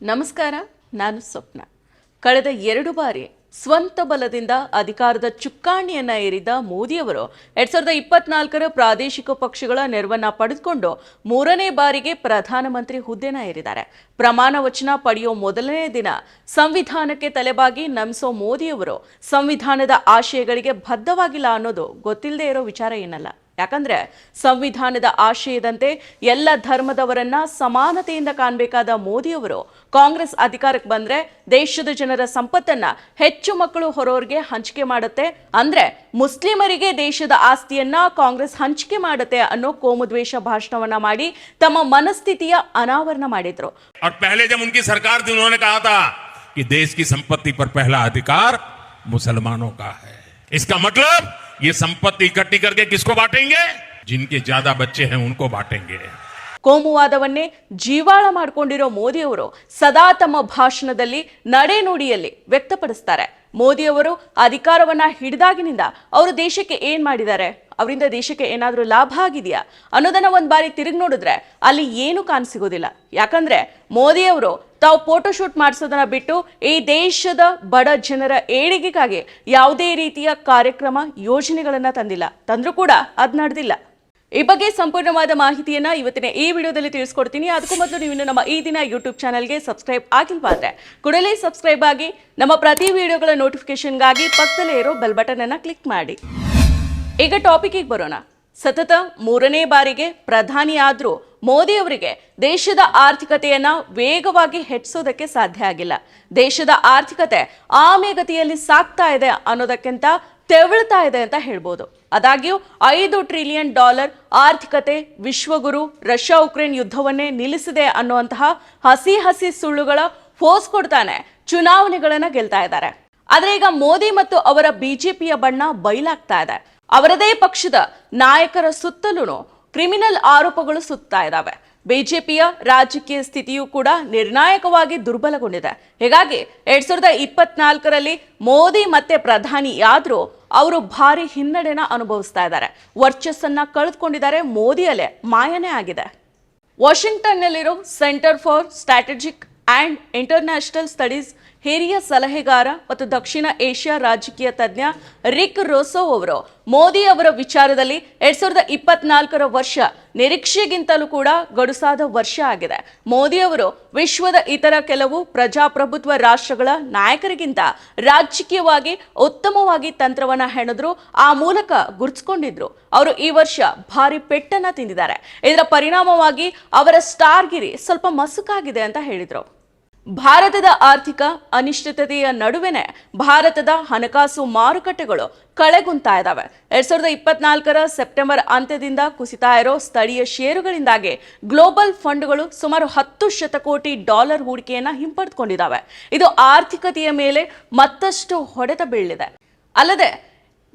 ನಮಸ್ಕಾರ, ನಾನು ಸ್ವಪ್ನ. ಕಳೆದ ಎರಡು ಬಾರಿ ಸ್ವಂತ ಬಲದಿಂದ ಅಧಿಕಾರದ ಚುಕ್ಕಾಣಿಯನ್ನ ಏರಿದ ಮೋದಿಯವರು ಎರಡ್ ಸಾವಿರದ ಇಪ್ಪತ್ನಾಲ್ಕರ ಪ್ರಾದೇಶಿಕ ಪಕ್ಷಗಳ ನೆರವನ್ನ ಪಡೆದುಕೊಂಡು ಮೂರನೇ ಬಾರಿಗೆ ಪ್ರಧಾನಮಂತ್ರಿ ಹುದ್ದೆನ ಏರಿದ್ದಾರೆ. ಪ್ರಮಾಣ ವಚನ ಪಡೆಯೋ ಮೊದಲನೇ ದಿನ ಸಂವಿಧಾನಕ್ಕೆ ತಲೆಬಾಗಿ ನಮಿಸೋ ಮೋದಿಯವರು ಸಂವಿಧಾನದ ಆಶಯಗಳಿಗೆ ಬದ್ಧವಾಗಿಲ್ಲ ಅನ್ನೋದು ಗೊತ್ತಿಲ್ಲದೆ ಇರೋ ವಿಚಾರ ಏನಲ್ಲ. ಯಾಕಂದ್ರೆ ಸಂವಿಧಾನದ ಆಶಯದಂತೆ ಎಲ್ಲ ಧರ್ಮದವರನ್ನ ಸಮಾನತೆಯಿಂದ ಕಾಣಬೇಕಾದ ಮೋದಿಯವರು ಕಾಂಗ್ರೆಸ್ ಅಧಿಕಾರಕ್ಕೆ ಬಂದ್ರೆ ದೇಶದ ಜನರ ಸಂಪತ್ತನ್ನ ಹೆಚ್ಚು ಮಕ್ಕಳು ಹೊರವರಿಗೆ ಹಂಚಿಕೆ ಮಾಡುತ್ತೆ. ಅಂದ್ರೆ ಮುಸ್ಲಿಮರಿಗೆ ದೇಶದ ಆಸ್ತಿಯನ್ನ ಕಾಂಗ್ರೆಸ್ ಹಂಚಿಕೆ ಮಾಡುತ್ತೆ ಅನ್ನೋ ಕೋಮುದ್ವೇಷ ಭಾಷಣವನ್ನ ಮಾಡಿ ತಮ್ಮ ಮನಸ್ಥಿತಿಯ ಅನಾವರಣ ಮಾಡಿದ್ರು. ಸರ್ಕಾರ ಸಂಪತ್ತಿ ಪಹಲಾ ಅಧಿಕಾರ ಮುಸಲ್ಮಾನೋ ಕಾ ಇಸ್ಕಾ ये संपत्ति इकट्ठी करके किसको बांटेंगे? जिनके ज़्यादा बच्चे हैं उनको बांटेंगे। ಕೋಮುವಾದವನ್ನೇ ಜೀವಾಳ ಮಾಡಿಕೊಂಡಿರೋ ಮೋದಿಯವರು ಸದಾ ತಮ್ಮ ಭಾಷಣದಲ್ಲಿ ನಡೆನುಡಿಯಲ್ಲಿ ವ್ಯಕ್ತಪಡಿಸ್ತಾರೆ. ಮೋದಿಯವರು ಅಧಿಕಾರವನ್ನ ಹಿಡಿದಾಗಿನಿಂದ ಅವರು ದೇಶಕ್ಕೆ ಏನ್ ಮಾಡಿದ್ದಾರೆ? ಅವರಿಂದ ದೇಶಕ್ಕೆ ಏನಾದರೂ ಲಾಭ ಆಗಿದೆಯಾ? ಅನ್ನೋದನ್ನ ಒಂದ್ ಬಾರಿ ತಿರುಗಿ ನೋಡಿದ್ರೆ ಅಲ್ಲಿ ಏನು ಕಾಣಸಿಗೋದಿಲ್ಲ. ಯಾಕಂದ್ರೆ ಮೋದಿಯವರು ತಾವು ಫೋಟೋ ಶೂಟ್ ಮಾಡಿಸೋದನ್ನ ಬಿಟ್ಟು ಈ ದೇಶದ ಬಡ ಜನರ ಏಳಿಗೆಗಾಗಿ ಯಾವುದೇ ರೀತಿಯ ಕಾರ್ಯಕ್ರಮ ಯೋಜನೆಗಳನ್ನ ತಂದಿಲ್ಲ. ತಂದ್ರೂ ಕೂಡ ಅದ್ ನಡೆದಿಲ್ಲ. ಈ ಬಗ್ಗೆ ಸಂಪೂರ್ಣವಾದ ಮಾಹಿತಿಯನ್ನ ಇವತ್ತಿನ ಈ ವಿಡಿಯೋದಲ್ಲಿ ತಿಳಿಸ್ಕೊಡ್ತೀನಿ. ಅದಕ್ಕೂ ಮೊದಲು ನೀವು ನಮ್ಮ ಈ ದಿನ ಯೂಟ್ಯೂಬ್ ಚಾನಲ್ಗೆ ಸಬ್ಸ್ಕ್ರೈಬ್ ಆಗಿಲ್ವಾ ಅಂದ್ರೆ ಕೂಡಲೇ ಸಬ್ಸ್ಕ್ರೈಬ್ ಆಗಿ ನಮ್ಮ ಪ್ರತಿ ವಿಡಿಯೋಗಳ ನೋಟಿಫಿಕೇಶನ್ಗಾಗಿ ಪಕ್ಕದಲ್ಲೇ ಇರೋ ಬೆಲ್ ಬಟನ್ ಅನ್ನ ಕ್ಲಿಕ್ ಮಾಡಿ. ಈಗ ಟಾಪಿಕ್ಗೆ ಬರೋಣ. ಸತತ ಮೂರನೇ ಬಾರಿಗೆ ಪ್ರಧಾನಿ ಆದರೂ ಮೋದಿ ಅವರಿಗೆ ದೇಶದ ಆರ್ಥಿಕತೆಯನ್ನ ವೇಗವಾಗಿ ಹೆಚ್ಚಿಸೋದಕ್ಕೆ ಸಾಧ್ಯ ಆಗಿಲ್ಲ. ದೇಶದ ಆರ್ಥಿಕತೆ ಆಮೆಗತಿಯಲ್ಲಿ ಸಾಕ್ತಾ ಇದೆ ಅನ್ನೋದಕ್ಕಿಂತ ತೆವಳ್ತಾ ಇದೆ ಅಂತ ಹೇಳ್ಬೋದು. ಆದಾಗ್ಯೂ ಐದು ಟ್ರಿಲಿಯನ್ ಡಾಲರ್ ಆರ್ಥಿಕತೆ, ವಿಶ್ವಗುರು ರಷ್ಯಾ ಉಕ್ರೇನ್ ಯುದ್ಧವನ್ನೇ ನಿಲ್ಲಿಸಿದೆ ಅನ್ನುವಂತಹ ಹಸಿ ಹಸಿ ಸುಳ್ಳುಗಳ ಫೋಸ್ ಕೊಡ್ತಾನೆ ಚುನಾವಣೆಗಳನ್ನ ಗೆಲ್ತಾ ಇದ್ದಾರೆ. ಆದ್ರೆ ಈಗ ಮೋದಿ ಮತ್ತು ಅವರ ಬಿಜೆಪಿಯ ಬಣ್ಣ ಬಯಲಾಗ್ತಾ ಇದೆ. ಅವರದೇ ಪಕ್ಷದ ನಾಯಕರ ಸುತ್ತಲೂ ಕ್ರಿಮಿನಲ್ ಆರೋಪಗಳು ಸುತ್ತಾ ಇದ್ದಾವೆ ಬಿಜೆಪಿಯ ರಾಜಕೀಯ ಸ್ಥಿತಿಯೂ ಕೂಡ ನಿರ್ಣಾಯಕವಾಗಿ ದುರ್ಬಲಗೊಂಡಿದೆ. ಹೀಗಾಗಿ ಎರಡ್ ಸಾವಿರದ ಇಪ್ಪತ್ನಾಲ್ಕರಲ್ಲಿ ಮೋದಿ ಮತ್ತೆ ಪ್ರಧಾನಿ ಆದ್ರೂ ಅವರು ಭಾರಿ ಹಿನ್ನಡೆನ ಅನುಭವಿಸ್ತಾ ಇದ್ದಾರೆ. ವರ್ಚಸ್ಸನ್ನ ಕಳೆದುಕೊಂಡಿದ್ದಾರೆ. ಮೋದಿಯಲ್ಲೇ ಮಾಯನೇ ಆಗಿದೆ. ವಾಷಿಂಗ್ಟನ್ನಲ್ಲಿರೋ centre for strategic and international studies ಹಿರಿಯ ಸಲಹೆಗಾರ ಮತ್ತು ದಕ್ಷಿಣ ಏಷ್ಯಾ ರಾಜಕೀಯ ತಜ್ಞ ರಿಕ್ ರೋಸೋ ಅವರು ಮೋದಿ ಅವರ ವಿಚಾರದಲ್ಲಿ ಎರಡ್ ಸಾವಿರದ ಇಪ್ಪತ್ನಾಲ್ಕರ ವರ್ಷ ನಿರೀಕ್ಷೆಗಿಂತಲೂ ಕೂಡ ಗಡುಸಾದ ವರ್ಷ ಆಗಿದೆ. ಮೋದಿ ಅವರು ವಿಶ್ವದ ಇತರ ಕೆಲವು ಪ್ರಜಾಪ್ರಭುತ್ವ ರಾಷ್ಟ್ರಗಳ ನಾಯಕರಿಗಿಂತ ರಾಜಕೀಯವಾಗಿ ಉತ್ತಮವಾಗಿ ತಂತ್ರವನ್ನ ಹೆಣೆದ್ರು, ಆ ಮೂಲಕ ಗುರುತಿಸ್ಕೊಂಡಿದ್ರು. ಅವರು ಈ ವರ್ಷ ಭಾರಿ ಪೆಟ್ಟನ್ನ ತಿಂದಿದ್ದಾರೆ. ಇದರ ಪರಿಣಾಮವಾಗಿ ಅವರ ಸ್ಟಾರ್ಗಿರಿ ಸ್ವಲ್ಪ ಮಸುಕಾಗಿದೆ ಅಂತ ಹೇಳಿದ್ರು. ಭಾರತದ ಆರ್ಥಿಕ ಅನಿಶ್ಚಿತತೆಯ ನಡುವೆನೆ ಭಾರತದ ಹಣಕಾಸು ಮಾರುಕಟ್ಟೆಗಳು ಕಳೆಗುಂತಾ ಇದ್ದಾವೆ ಎರಡ್ ಸಾವಿರದ ಇಪ್ಪತ್ನಾಲ್ಕರ ಸೆಪ್ಟೆಂಬರ್ ಅಂತ್ಯದಿಂದ ಕುಸಿತಾ ಇರೋ ಸ್ಥಳೀಯ ಷೇರುಗಳಿಂದಾಗಿ ಗ್ಲೋಬಲ್ ಫಂಡ್ಗಳು ಸುಮಾರು ಹತ್ತು ಶತಕೋಟಿ ಡಾಲರ್ ಹೂಡಿಕೆಯನ್ನ ಹಿಂಪಡೆದುಕೊಂಡಿದ್ದಾವೆ. ಇದು ಆರ್ಥಿಕತೆಯ ಮೇಲೆ ಮತ್ತಷ್ಟು ಹೊಡೆತ ಬೀಳಿದೆ ಅಲ್ಲದೆ,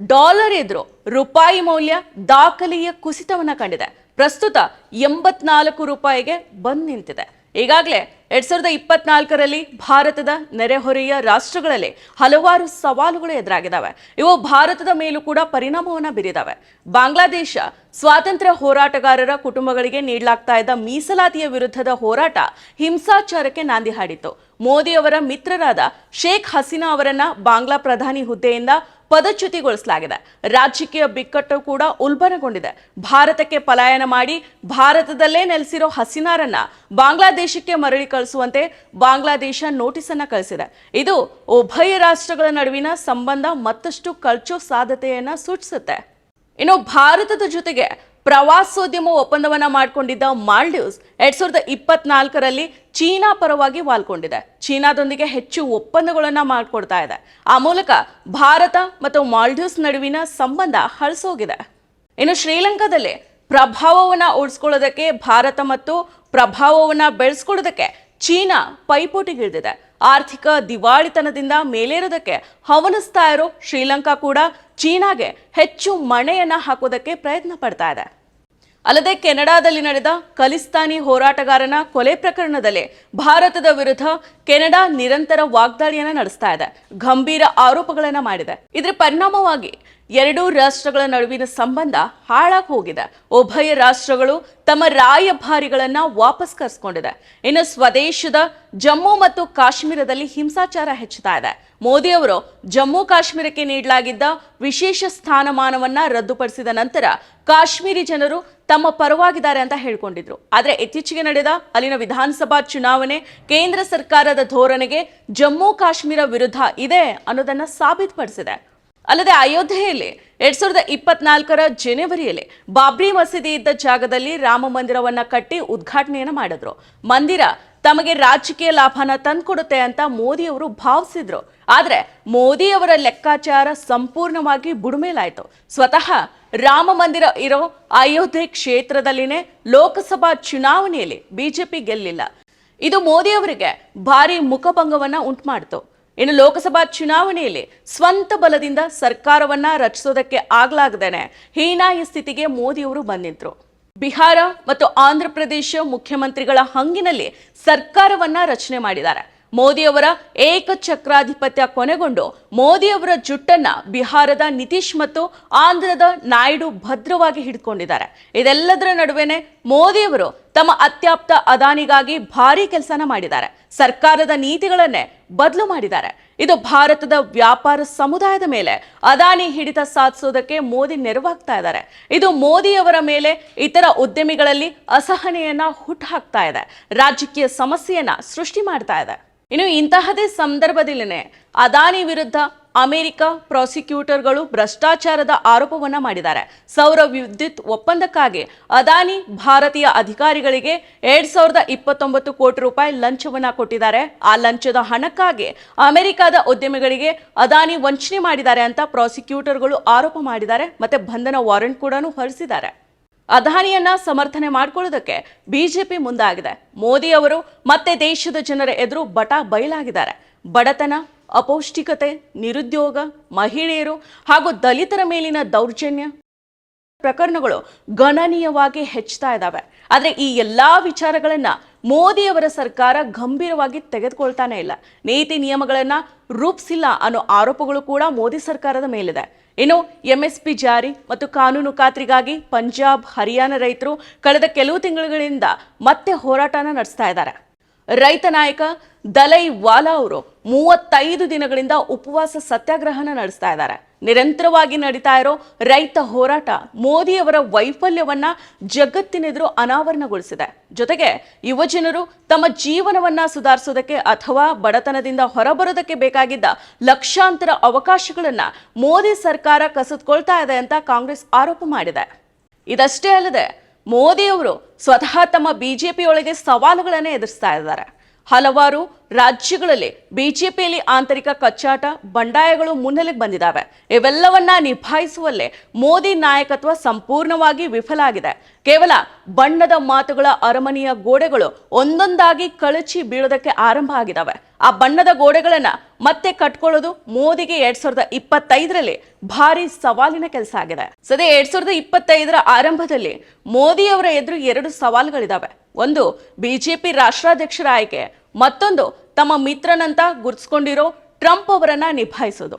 ಡಾಲರ್ ಎದುರು ರೂಪಾಯಿ ಮೌಲ್ಯ ದಾಖಲೆಯ ಕುಸಿತವನ್ನ ಕಂಡಿದೆ. ಪ್ರಸ್ತುತ ಎಂಬತ್ನಾಲ್ಕು ರೂಪಾಯಿಗೆ ಬಂದ್ ನಿಂತಿದೆ. ಈಗಾಗಲೇ ಎರಡ್ ಸಾವಿರದ ಇಪ್ಪತ್ನಾಲ್ಕರಲ್ಲಿ ಭಾರತದ ನೆರೆಹೊರೆಯ ರಾಷ್ಟ್ರಗಳಲ್ಲಿ ಹಲವಾರು ಸವಾಲುಗಳು ಎದುರಾಗಿದ್ದಾವೆ ಇವು ಭಾರತದ ಮೇಲೂ ಕೂಡ ಪರಿಣಾಮವನ್ನು ಬೀರಿದಾವೆ. ಬಾಂಗ್ಲಾದೇಶ ಸ್ವಾತಂತ್ರ್ಯ ಹೋರಾಟಗಾರರ ಕುಟುಂಬಗಳಿಗೆ ನೀಡಲಾಗ್ತಾ ಇದ್ದ ಮೀಸಲಾತಿಯ ವಿರುದ್ಧದ ಹೋರಾಟ ಹಿಂಸಾಚಾರಕ್ಕೆ ನಾಂದಿ ಹಾಡಿತ್ತು. ಮೋದಿ ಅವರ ಮಿತ್ರರಾದ ಶೇಖ್ ಹಸೀನಾ ಅವರನ್ನ ಬಾಂಗ್ಲಾ ಪ್ರಧಾನಿ ಹುದ್ದೆಯಿಂದ ಪದಚ್ಯುತಿಗೊಳಿಸಲಾಗಿದೆ. ರಾಜಕೀಯ ಬಿಕ್ಕಟ್ಟು ಕೂಡ ಉಲ್ಬಣಗೊಂಡಿದೆ. ಭಾರತಕ್ಕೆ ಪಲಾಯನ ಮಾಡಿ ಭಾರತದಲ್ಲೇ ನೆಲೆಸಿರೋ ಹಸಿನಾರನ್ನ ಬಾಂಗ್ಲಾದೇಶಕ್ಕೆ ಮರಳಿ ಕಳಿಸುವಂತೆ ಬಾಂಗ್ಲಾದೇಶ ನೋಟಿಸ್ ಅನ್ನ ಕಳಿಸಿದೆ. ಇದು ಉಭಯ ರಾಷ್ಟ್ರಗಳ ನಡುವಿನ ಸಂಬಂಧ ಮತ್ತಷ್ಟು ಕಳಚೋ ಸಾಧ್ಯತೆಯನ್ನ ಸೂಚಿಸುತ್ತೆ. ಇನ್ನು ಭಾರತದ ಜೊತೆಗೆ ಪ್ರವಾಸೋದ್ಯಮ ಒಪ್ಪಂದವನ್ನ ಮಾಡಿಕೊಂಡಿದ್ದ ಮಾಲ್ಡೀವ್ಸ್ ಎರಡ್ ಸಾವಿರದ ಇಪ್ಪತ್ನಾಲ್ಕರಲ್ಲಿ ಚೀನಾ ಪರವಾಗಿ ವಾಲ್ಕೊಂಡಿದೆ. ಚೀನಾದೊಂದಿಗೆ ಹೆಚ್ಚು ಒಪ್ಪಂದಗಳನ್ನ ಮಾಡಿಕೊಡ್ತಾ ಇದೆ. ಆ ಮೂಲಕ ಭಾರತ ಮತ್ತು ಮಾಲ್ಡೀವ್ಸ್ ನಡುವಿನ ಸಂಬಂಧ ಹಳಸೋಗಿದೆ. ಇನ್ನು ಶ್ರೀಲಂಕಾದಲ್ಲಿ ಪ್ರಭಾವವನ್ನು ಉಳಿಸ್ಕೊಳ್ಳೋದಕ್ಕೆ ಭಾರತ ಮತ್ತು ಪ್ರಭಾವವನ್ನು ಬೆಳೆಸ್ಕೊಳ್ಳೋದಕ್ಕೆ ಚೀನಾ ಪೈಪೋಟಿಗಿಳಿದಿದೆ. ಆರ್ಥಿಕ ದಿವಾಳಿತನದಿಂದ ಮೇಲೇರೋದಕ್ಕೆ ಹವನಿಸ್ತಾ ಇರೋ ಶ್ರೀಲಂಕಾ ಕೂಡ ಚೀನಾಗೆ ಹೆಚ್ಚು ಮಣೆಯನ್ನು ಹಾಕೋದಕ್ಕೆ ಪ್ರಯತ್ನ ಪಡ್ತಾ ಇದೆ. ಅಲ್ಲದೆ ಕೆನಡಾದಲ್ಲಿ ನಡೆದ ಖಲಿಸ್ತಾನಿ ಹೋರಾಟಗಾರನ ಕೊಲೆ ಪ್ರಕರಣದಲ್ಲಿ ಭಾರತದ ವಿರುದ್ಧ ಕೆನಡಾ ನಿರಂತರ ವಾಗ್ದಾಳಿಯನ್ನು ನಡೆಸ್ತಾ ಇದೆ. ಗಂಭೀರ ಆರೋಪಗಳನ್ನ ಮಾಡಿದೆ. ಇದರ ಪರಿಣಾಮವಾಗಿ ಎರಡೂ ರಾಷ್ಟ್ರಗಳ ನಡುವಿನ ಸಂಬಂಧ ಹಾಳಾಗಿ ಹೋಗಿದೆ. ಉಭಯ ರಾಷ್ಟ್ರಗಳು ತಮ್ಮ ರಾಯಭಾರಿಗಳನ್ನ ವಾಪಸ್ ಕರೆಸ್ಕೊಂಡಿದೆ. ಇನ್ನು ಸ್ವದೇಶದ ಜಮ್ಮು ಮತ್ತು ಕಾಶ್ಮೀರದಲ್ಲಿ ಹಿಂಸಾಚಾರ ಹೆಚ್ಚುತ್ತಾ ಇದೆ. ಮೋದಿ ಅವರು ಜಮ್ಮು ಕಾಶ್ಮೀರಕ್ಕೆ ನೀಡಲಾಗಿದ್ದ ವಿಶೇಷ ಸ್ಥಾನಮಾನವನ್ನ ರದ್ದುಪಡಿಸಿದ ನಂತರ ಕಾಶ್ಮೀರಿ ಜನರು ತಮ್ಮ ಪರವಾಗಿದ್ದಾರೆ ಅಂತ ಹೇಳ್ಕೊಂಡಿದ್ರು. ಆದರೆ ಇತ್ತೀಚೆಗೆ ನಡೆದ ಅಲ್ಲಿನ ವಿಧಾನಸಭಾ ಚುನಾವಣೆ ಕೇಂದ್ರ ಸರ್ಕಾರದ ಧೋರಣೆಗೆ ಜಮ್ಮು ಕಾಶ್ಮೀರ ವಿರುದ್ಧ ಇದೆ ಅನ್ನೋದನ್ನ ಸಾಬೀತುಪಡಿಸಿದೆ. ಅಲ್ಲದೆ ಅಯೋಧ್ಯೆಯಲ್ಲಿ ಎರಡ್ ಸಾವಿರದ ಇಪ್ಪತ್ನಾಲ್ಕರ ಜನವರಿಯಲ್ಲಿ ಬಾಬ್ರಿ ಮಸೀದಿ ಇದ್ದ ಜಾಗದಲ್ಲಿ ರಾಮ ಮಂದಿರವನ್ನ ಕಟ್ಟಿ ಉದ್ಘಾಟನೆಯನ್ನ ಮಾಡಿದ್ರು. ಮಂದಿರ ತಮಗೆ ರಾಜಕೀಯ ಲಾಭನ ತಂದ್ಕೊಡುತ್ತೆ ಅಂತ ಮೋದಿ ಅವರು ಭಾವಿಸಿದ್ರು. ಆದ್ರೆ ಮೋದಿ ಅವರ ಲೆಕ್ಕಾಚಾರ ಸಂಪೂರ್ಣವಾಗಿ ಬುಡುಮೇಲಾಯ್ತು. ಸ್ವತಃ ರಾಮ ಮಂದಿರ ಇರೋ ಅಯೋಧ್ಯೆ ಕ್ಷೇತ್ರದಲ್ಲಿನೇ ಲೋಕಸಭಾ ಚುನಾವಣೆಯಲ್ಲಿ ಬಿಜೆಪಿ ಗೆಲ್ಲಿಲ್ಲ. ಇದು ಮೋದಿ ಅವರಿಗೆ ಭಾರಿ ಮುಖಭಂಗವನ್ನ ಉಂಟು ಮಾಡಿತು ಇನ್ನು ಲೋಕಸಭಾ ಚುನಾವಣೆಯಲ್ಲಿ ಸ್ವಂತ ಬಲದಿಂದ ಸರ್ಕಾರವನ್ನ ರಚಿಸೋದಕ್ಕೆ ಆಗ್ಲಾಗದೇನೆ ಹೀನಾಯ ಸ್ಥಿತಿಗೆ ಮೋದಿಯವರು ಬಂದಿದ್ರು. ಬಿಹಾರ ಮತ್ತು ಆಂಧ್ರ ಪ್ರದೇಶ ಮುಖ್ಯಮಂತ್ರಿಗಳ ಹಂಗಿನಲ್ಲಿ ಸರ್ಕಾರವನ್ನ ರಚನೆ ಮಾಡಿದ್ದಾರೆ. ಮೋದಿಯವರ ಏಕಚಕ್ರಾಧಿಪತ್ಯ ಕೊನೆಗೊಂಡು ಮೋದಿಯವರ ಜುಟ್ಟನ್ನ ಬಿಹಾರದ ನಿತೀಶ್ ಮತ್ತು ಆಂಧ್ರದ ನಾಯ್ಡು ಭದ್ರವಾಗಿ ಹಿಡ್ಕೊಂಡಿದ್ದಾರೆ. ಇದೆಲ್ಲದರ ನಡುವೆನೆ ಮೋದಿಯವರು ತಮ್ಮ ಅತ್ಯಾಪ್ತ ಅದಾನಿಗಾಗಿ ಭಾರಿ ಕೆಲಸನ ಮಾಡಿದ್ದಾರೆ. ಸರ್ಕಾರದ ನೀತಿಗಳನ್ನೇ ಬದಲು ಮಾಡಿದ್ದಾರೆ. ಇದು ಭಾರತದ ವ್ಯಾಪಾರ ಸಮುದಾಯದ ಮೇಲೆ ಅದಾನಿ ಹಿಡಿತ ಸಾಧಿಸೋದಕ್ಕೆ ಮೋದಿ ನೆರವಾಗ್ತಾ ಇದ್ದಾರೆ. ಇದು ಮೋದಿಯವರ ಮೇಲೆ ಇತರ ಉದ್ಯಮಿಗಳಲ್ಲಿ ಅಸಹನೆಯನ್ನ ಹುಟ್ಟುಹಾಕ್ತಾ ಇದೆ. ರಾಜಕೀಯ ಸಮಸ್ಯೆಯನ್ನ ಸೃಷ್ಟಿ ಮಾಡ್ತಾ ಇದೆ. ಇನ್ನು ಇಂತಹದೇ ಸಂದರ್ಭದಲ್ಲಿನೇ ಅದಾನಿ ವಿರುದ್ಧ ಅಮೆರಿಕ ಪ್ರಾಸಿಕ್ಯೂಟರ್ಗಳು ಭ್ರಷ್ಟಾಚಾರದ ಆರೋಪವನ್ನ ಮಾಡಿದ್ದಾರೆ. ಸೌರ ವಿದ್ಯುತ್ ಒಪ್ಪಂದಕ್ಕಾಗಿ ಅದಾನಿ ಭಾರತೀಯ ಅಧಿಕಾರಿಗಳಿಗೆ ಎರಡ್ ಸಾವಿರದ ಇಪ್ಪತ್ತೊಂಬತ್ತು ಕೋಟಿ ರೂಪಾಯಿ ಲಂಚವನ್ನು ಕೊಟ್ಟಿದ್ದಾರೆ. ಆ ಲಂಚದ ಹಣಕ್ಕಾಗಿ ಅಮೆರಿಕದ ಉದ್ಯಮಿಗಳಿಗೆ ಅದಾನಿ ವಂಚನೆ ಮಾಡಿದ್ದಾರೆ ಅಂತ ಪ್ರಾಸಿಕ್ಯೂಟರ್ಗಳು ಆರೋಪ ಮಾಡಿದ್ದಾರೆ. ಮತ್ತೆ ಬಂಧನ ವಾರೆಂಟ್ ಕೂಡ ಹೊರಿಸಿದ್ದಾರೆ. ಅದಾನಿಯನ್ನ ಸಮರ್ಥನೆ ಮಾಡಿಕೊಳ್ಳೋದಕ್ಕೆ ಬಿಜೆಪಿ ಮುಂದಾಗಿದೆ. ಮೋದಿ ಅವರು ಮತ್ತೆ ದೇಶದ ಜನರ ಎದುರು ಬಟಾ ಬಯಲಾಗಿದ್ದಾರೆ. ಬಡತನ ಅಪೌಷ್ಟಿಕತೆ, ನಿರುದ್ಯೋಗ, ಮಹಿಳೆಯರು ಹಾಗೂ ದಲಿತರ ಮೇಲಿನ ದೌರ್ಜನ್ಯ ಪ್ರಕರಣಗಳು ಗಣನೀಯವಾಗಿ ಹೆಚ್ಚುತ್ತಾ ಇದ್ದಾವೆ ಆದರೆ ಈ ಎಲ್ಲ ವಿಚಾರಗಳನ್ನು ಮೋದಿಯವರ ಸರ್ಕಾರ ಗಂಭೀರವಾಗಿ ತೆಗೆದುಕೊಳ್ತಾನೆ ಇಲ್ಲ. ನೀತಿ ನಿಯಮಗಳನ್ನು ರೂಪಿಸಿಲ್ಲ ಅನ್ನೋ ಆರೋಪಗಳು ಕೂಡ ಮೋದಿ ಸರ್ಕಾರದ ಮೇಲಿದೆ. ಇನ್ನು ಎಂಎಸ್ಪಿ ಜಾರಿ ಮತ್ತು ಕಾನೂನು ಖಾತ್ರಿಗಾಗಿ ಪಂಜಾಬ್, ಹರಿಯಾಣ ರೈತರು ಕಳೆದ ಕೆಲವು ತಿಂಗಳುಗಳಿಂದ ಮತ್ತೆ ಹೋರಾಟನ ನಡೆಸ್ತಾ ಇದ್ದಾರೆ. ರೈತ ನಾಯಕ ದಲೈ ವಾಲಾ ಅವರು ಮೂವತ್ತೈದು ದಿನಗಳಿಂದ ಉಪವಾಸ ಸತ್ಯಾಗ್ರಹನ ನಡೆಸ್ತಾ ಇದ್ದಾರೆ. ನಿರಂತರವಾಗಿ ನಡೀತಾ ಇರೋ ರೈತ ಹೋರಾಟ ಮೋದಿಯವರ ವೈಫಲ್ಯವನ್ನ ಜಗತ್ತಿನೆದುರು ಅನಾವರಣಗೊಳಿಸಿದೆ. ಜೊತೆಗೆ ಯುವಜನರು ತಮ್ಮ ಜೀವನವನ್ನ ಸುಧಾರಿಸೋದಕ್ಕೆ ಅಥವಾ ಬಡತನದಿಂದ ಹೊರಬರೋದಕ್ಕೆ ಬೇಕಾಗಿದ್ದ ಲಕ್ಷಾಂತರ ಅವಕಾಶಗಳನ್ನ ಮೋದಿ ಸರ್ಕಾರ ಕಸಿದುಕೊಳ್ತಾ ಇದೆ ಅಂತ ಕಾಂಗ್ರೆಸ್ ಆರೋಪ ಮಾಡಿದೆ. ಇದಷ್ಟೇ ಅಲ್ಲದೆ ಮೋದಿಯವರು ಸ್ವತಃ ತಮ್ಮ ಬಿಜೆಪಿಯೊಳಗೆ ಸವಾಲುಗಳನ್ನೇ ಎದುರಿಸ್ತಾ ಇದ್ದಾರೆ. ಹಲವಾರು ರಾಜ್ಯಗಳಲ್ಲಿ ಬಿಜೆಪಿಯಲ್ಲಿ ಆಂತರಿಕ ಕಚ್ಚಾಟ, ಬಂಡಾಯಗಳು ಮುನ್ನೆಲೆಗೆ ಬಂದಿದ್ದಾವೆ. ಇವೆಲ್ಲವನ್ನ ನಿಭಾಯಿಸುವಲ್ಲೇ ಮೋದಿ ನಾಯಕತ್ವ ಸಂಪೂರ್ಣವಾಗಿ ವಿಫಲ ಆಗಿದೆ. ಕೇವಲ ಬಣ್ಣದ ಮಾತುಗಳ ಅರಮನೆಯ ಗೋಡೆಗಳು ಒಂದೊಂದಾಗಿ ಕಳಚಿ ಬೀಳೋದಕ್ಕೆ ಆರಂಭ ಆಗಿದಾವೆ ಆ ಬಣ್ಣದ ಗೋಡೆಗಳನ್ನ ಮತ್ತೆ ಕಟ್ಕೊಳ್ಳೋದು ಮೋದಿಗೆ ಎರಡ್ ಸಾವಿರದ ಇಪ್ಪತ್ತೈದರಲ್ಲಿ ಭಾರಿ ಸವಾಲಿನ ಕೆಲಸ ಆಗಿದೆ. ಸದ್ಯ ಎರಡ್ ಸಾವಿರದ ಇಪ್ಪತ್ತೈದರ ಆರಂಭದಲ್ಲಿ ಮೋದಿ ಅವರ ಎದುರು ಎರಡು ಸವಾಲುಗಳಿದಾವೆ. ಒಂದು ಬಿಜೆಪಿ ರಾಷ್ಟ್ರಾಧ್ಯಕ್ಷರ ಆಯ್ಕೆ ಮತ್ತೊಂದು ತಮ್ಮ ಮಿತ್ರನಂತ ಗುರುತಿಸಿಕೊಂಡಿರೋ ಟ್ರಂಪ್ ಅವರನ್ನ ನಿಭಾಯಿಸೋದು.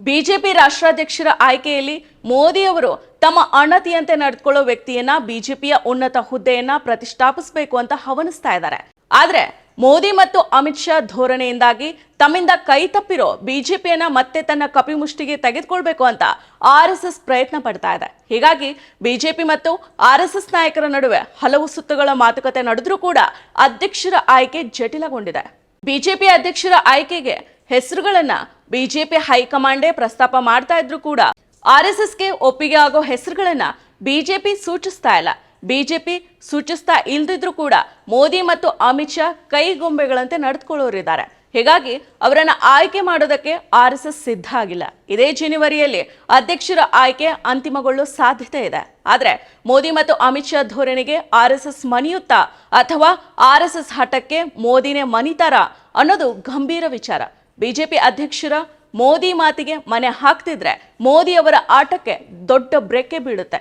ಬಿಜೆಪಿ ರಾಷ್ಟ್ರಾಧ್ಯಕ್ಷರ ಆಯ್ಕೆಯಲ್ಲಿ ಮೋದಿ ಅವರು ತಮ್ಮ ಅಣತಿಯಂತೆ ನಡೆದುಕೊಳ್ಳೋ ವ್ಯಕ್ತಿಯನ್ನ ಬಿಜೆಪಿಯ ಉನ್ನತ ಹುದ್ದೆಯನ್ನ ಪ್ರತಿಷ್ಠಾಪಿಸಬೇಕು ಅಂತ ಹವನಿಸ್ತಾ ಇದ್ದಾರೆ. ಆದ್ರೆ ಮೋದಿ ಮತ್ತು ಅಮಿತ್ ಶಾ ಧೋರಣೆಯಿಂದಾಗಿ ತಮ್ಮಿಂದ ಕೈ ತಪ್ಪಿರೋ ಬಿಜೆಪಿಯನ್ನ ಮತ್ತೆ ತನ್ನ ಕಪಿಮುಷ್ಟಿಗೆ ತೆಗೆದುಕೊಳ್ಬೇಕು ಅಂತ ಆರ್ ಎಸ್ ಎಸ್ ಪ್ರಯತ್ನ ಪಡ್ತಾ ಇದೆ. ಹೀಗಾಗಿ ಬಿಜೆಪಿ ಮತ್ತು ಆರ್ ಎಸ್ ಎಸ್ ನಾಯಕರ ನಡುವೆ ಹಲವು ಸುತ್ತುಗಳ ಮಾತುಕತೆ ನಡೆದ್ರೂ ಕೂಡ ಅಧ್ಯಕ್ಷರ ಆಯ್ಕೆ ಜಟಿಲಗೊಂಡಿದೆ. ಬಿಜೆಪಿ ಅಧ್ಯಕ್ಷರ ಆಯ್ಕೆಗೆ ಹೆಸರುಗಳನ್ನ ಬಿಜೆಪಿ ಹೈಕಮಾಂಡೇ ಪ್ರಸ್ತಾಪ ಮಾಡ್ತಾ ಇದ್ರು ಕೂಡ ಆರ್ ಎಸ್ ಎಸ್ಗೆ ಒಪ್ಪಿಗೆ ಆಗೋ ಹೆಸರುಗಳನ್ನ ಬಿಜೆಪಿ ಸೂಚಿಸ್ತಾ ಇಲ್ಲ. ಬಿಜೆಪಿ ಸೂಚಿಸ್ತಾ ಇಲ್ದಿದ್ರು ಕೂಡ ಮೋದಿ ಮತ್ತು ಅಮಿತ್ ಶಾ ಕೈಗೊಂಬೆಗಳಂತೆ ನಡೆದುಕೊಳ್ಳೋರಿದ್ದಾರೆ. ಹೀಗಾಗಿ ಅವರನ್ನು ಆಯ್ಕೆ ಮಾಡೋದಕ್ಕೆ ಆರ್ ಎಸ್ ಎಸ್ ಸಿದ್ಧ ಆಗಿಲ್ಲ. ಇದೇ ಜನವರಿಯಲ್ಲಿ ಅಧ್ಯಕ್ಷರ ಆಯ್ಕೆ ಅಂತಿಮಗೊಳ್ಳೋ ಸಾಧ್ಯತೆ ಇದೆ. ಆದರೆ ಮೋದಿ ಮತ್ತು ಅಮಿತ್ ಶಾ ಧೋರಣೆಗೆ ಆರ್ ಎಸ್ ಎಸ್ ಮನಿಯುತ್ತಾ ಅಥವಾ ಆರ್ ಎಸ್ ಎಸ್ ಹಠಕ್ಕೆ ಮೋದಿನೇ ಮನಿತಾರ ಅನ್ನೋದು ಗಂಭೀರ ವಿಚಾರ. ಬಿಜೆಪಿ ಅಧ್ಯಕ್ಷರ ಮೋದಿ ಮಾತಿಗೆ ಮನೆ ಹಾಕ್ತಿದ್ರೆ ಮೋದಿ ಅವರ ಆಟಕ್ಕೆ ದೊಡ್ಡ ಬ್ರೇಕೆ ಬೀಳುತ್ತೆ.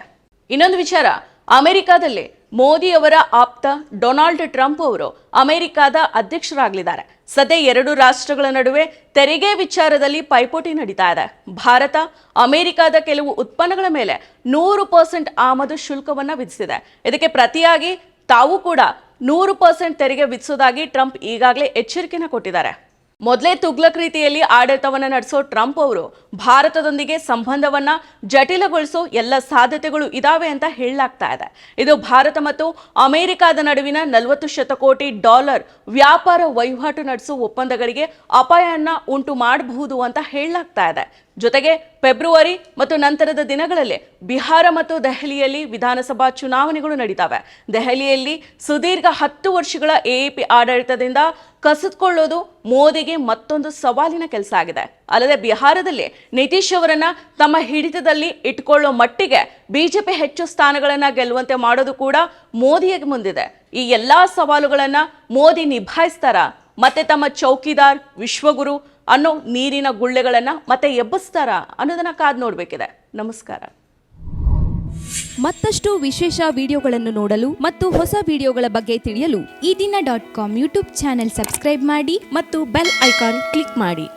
ಇನ್ನೊಂದು ವಿಚಾರ ಅಮೆರಿಕಾದಲ್ಲಿ ಮೋದಿ ಅವರ ಆಪ್ತ ಡೊನಾಲ್ಡ್ ಟ್ರಂಪ್ ಅವರು ಅಮೆರಿಕದ ಅಧ್ಯಕ್ಷರಾಗಲಿದ್ದಾರೆ. ಸದ್ಯ ಎರಡು ರಾಷ್ಟ್ರಗಳ ನಡುವೆ ತೆರಿಗೆ ವಿಚಾರದಲ್ಲಿ ಪೈಪೋಟಿ ನಡೀತಾ ಇದೆ. ಭಾರತ, ಅಮೆರಿಕಾದ ಕೆಲವು ಉತ್ಪನ್ನಗಳ ಮೇಲೆ ನೂರು ಪರ್ಸೆಂಟ್ ಆಮದು ಶುಲ್ಕವನ್ನು ವಿಧಿಸಿದೆ. ಇದಕ್ಕೆ ಪ್ರತಿಯಾಗಿ ತಾವು ಕೂಡ ನೂರು ಪರ್ಸೆಂಟ್ ತೆರಿಗೆ ವಿಧಿಸೋದಾಗಿ ಟ್ರಂಪ್ ಈಗಾಗಲೇ ಎಚ್ಚರಿಕೆನ ಕೊಟ್ಟಿದ್ದಾರೆ. ಮೊದಲೇ ತುಗ್ಲಕ್ ರೀತಿಯಲ್ಲಿ ಆಡಳಿತವನ್ನು ನಡೆಸೋ ಟ್ರಂಪ್ ಅವರು ಭಾರತದೊಂದಿಗೆ ಸಂಬಂಧವನ್ನ ಜಟಿಲಗೊಳಿಸೋ ಎಲ್ಲ ಸಾಧ್ಯತೆಗಳು ಇದಾವೆ ಅಂತ ಹೇಳಲಾಗ್ತಾ ಇದೆ. ಇದು ಭಾರತ ಮತ್ತು ಅಮೆರಿಕದ ನಡುವಿನ ನಲವತ್ತು ಶತಕೋಟಿ ಡಾಲರ್ ವ್ಯಾಪಾರ ವಹಿವಾಟು ನಡೆಸೋ ಒಪ್ಪಂದಗಳಿಗೆ ಅಪಾಯನ್ನ ಉಂಟು ಮಾಡಬಹುದು ಅಂತ ಹೇಳಲಾಗ್ತಾ ಇದೆ. ಜೊತೆಗೆ ಫೆಬ್ರವರಿ ಮತ್ತು ನಂತರದ ದಿನಗಳಲ್ಲಿ ಬಿಹಾರ ಮತ್ತು ದೆಹಲಿಯಲ್ಲಿ ವಿಧಾನಸಭಾ ಚುನಾವಣೆಗಳು ನಡೀತಾವೆ. ದೆಹಲಿಯಲ್ಲಿ ಸುದೀರ್ಘ ಹತ್ತು ವರ್ಷಗಳ ಎಎಪಿ ಆಡಳಿತದಿಂದ ಕಸಿದುಕೊಳ್ಳೋದು ಮೋದಿಗೆ ಮತ್ತೊಂದು ಸವಾಲಿನ ಕೆಲಸ ಆಗಿದೆ. ಅಲ್ಲದೆ ಬಿಹಾರದಲ್ಲಿ ನಿತೀಶ್ ಅವರನ್ನ ತಮ್ಮ ಹಿಡಿತದಲ್ಲಿ ಇಟ್ಕೊಳ್ಳೋ ಮಟ್ಟಿಗೆ ಬಿಜೆಪಿ ಹೆಚ್ಚು ಸ್ಥಾನಗಳನ್ನ ಗೆಲ್ಲುವಂತೆ ಮಾಡೋದು ಕೂಡ ಮೋದಿಗೆ ಮುಂದಿದೆ. ಈ ಎಲ್ಲಾ ಸವಾಲುಗಳನ್ನ ಮೋದಿ ನಿಭಾಯಿಸ್ತಾರ? ಮತ್ತೆ ತಮ್ಮ ಚೌಕಿದಾರ್ ವಿಶ್ವಗುರು ಅನ್ನೋ ನೀರಿನ ಗುಳ್ಳೆಗಳನ್ನು ಮತ್ತೆ ಎಬ್ಬಿಸ್ತಾರ ಅನ್ನೋದನ್ನು ಕಾದು ನೋಡಬೇಕಿದೆ. ನಮಸ್ಕಾರ. ಮತ್ತಷ್ಟು ವಿಶೇಷ ವಿಡಿಯೋಗಳನ್ನು ನೋಡಲು ಮತ್ತು ಹೊಸ ವಿಡಿಯೋಗಳ ಬಗ್ಗೆ ತಿಳಿಯಲು ಈ ದಿನ dot com YouTube channel subscribe ಮಾಡಿ ಮತ್ತು ಬೆಲ್ ಐಕಾನ್ ಕ್ಲಿಕ್ ಮಾಡಿ.